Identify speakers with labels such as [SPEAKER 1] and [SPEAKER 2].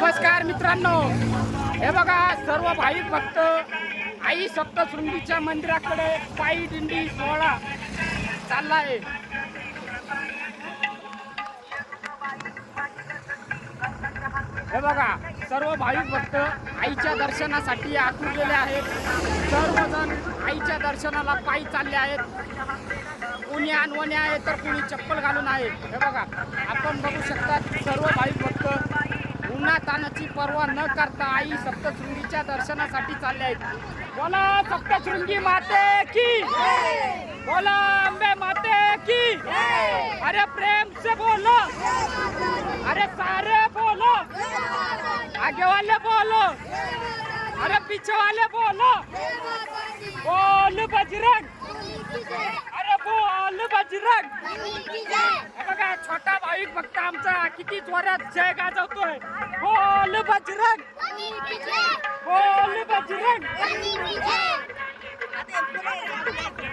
[SPEAKER 1] नमस्कार मित्रांनो. हे बघा सर्व भाविक भक्त आई सप्तशृंगीच्या मंदिराकडे पायी दिंडी सोहळा चालला आहे हे बघा सर्व भाविक भक्त आईच्या दर्शनासाठी आतुरलेले आहेत. सर्वजण आईच्या दर्शनाला पायी चालले आहेत. कुणी अनवणे आहे तर कुणी चप्पल घालून आहे हे बघा आपण बघू शकता सर्व भाविक पर्वा न करता आई सप्तशृंगीच्या दर्शनासाठी चालले आहेत. बोला सप्तशृंगी माते की. बोला अंबे माते की. अरे प्रेम से बोलो. अरे सारे बोलो. आगे वाले बोलो. अरे पीछे वाले बोलो. बोल बजरंग. अरे बोल बजरंग. बघा छोटा भाविक भक्त आमचा किती जोरात जय गाजवतोय. हो, Boleh bajeran. Boleh bajeran. Boleh bajeran. Boleh bajeran. Boleh bajeran. Boleh bajeran. Boleh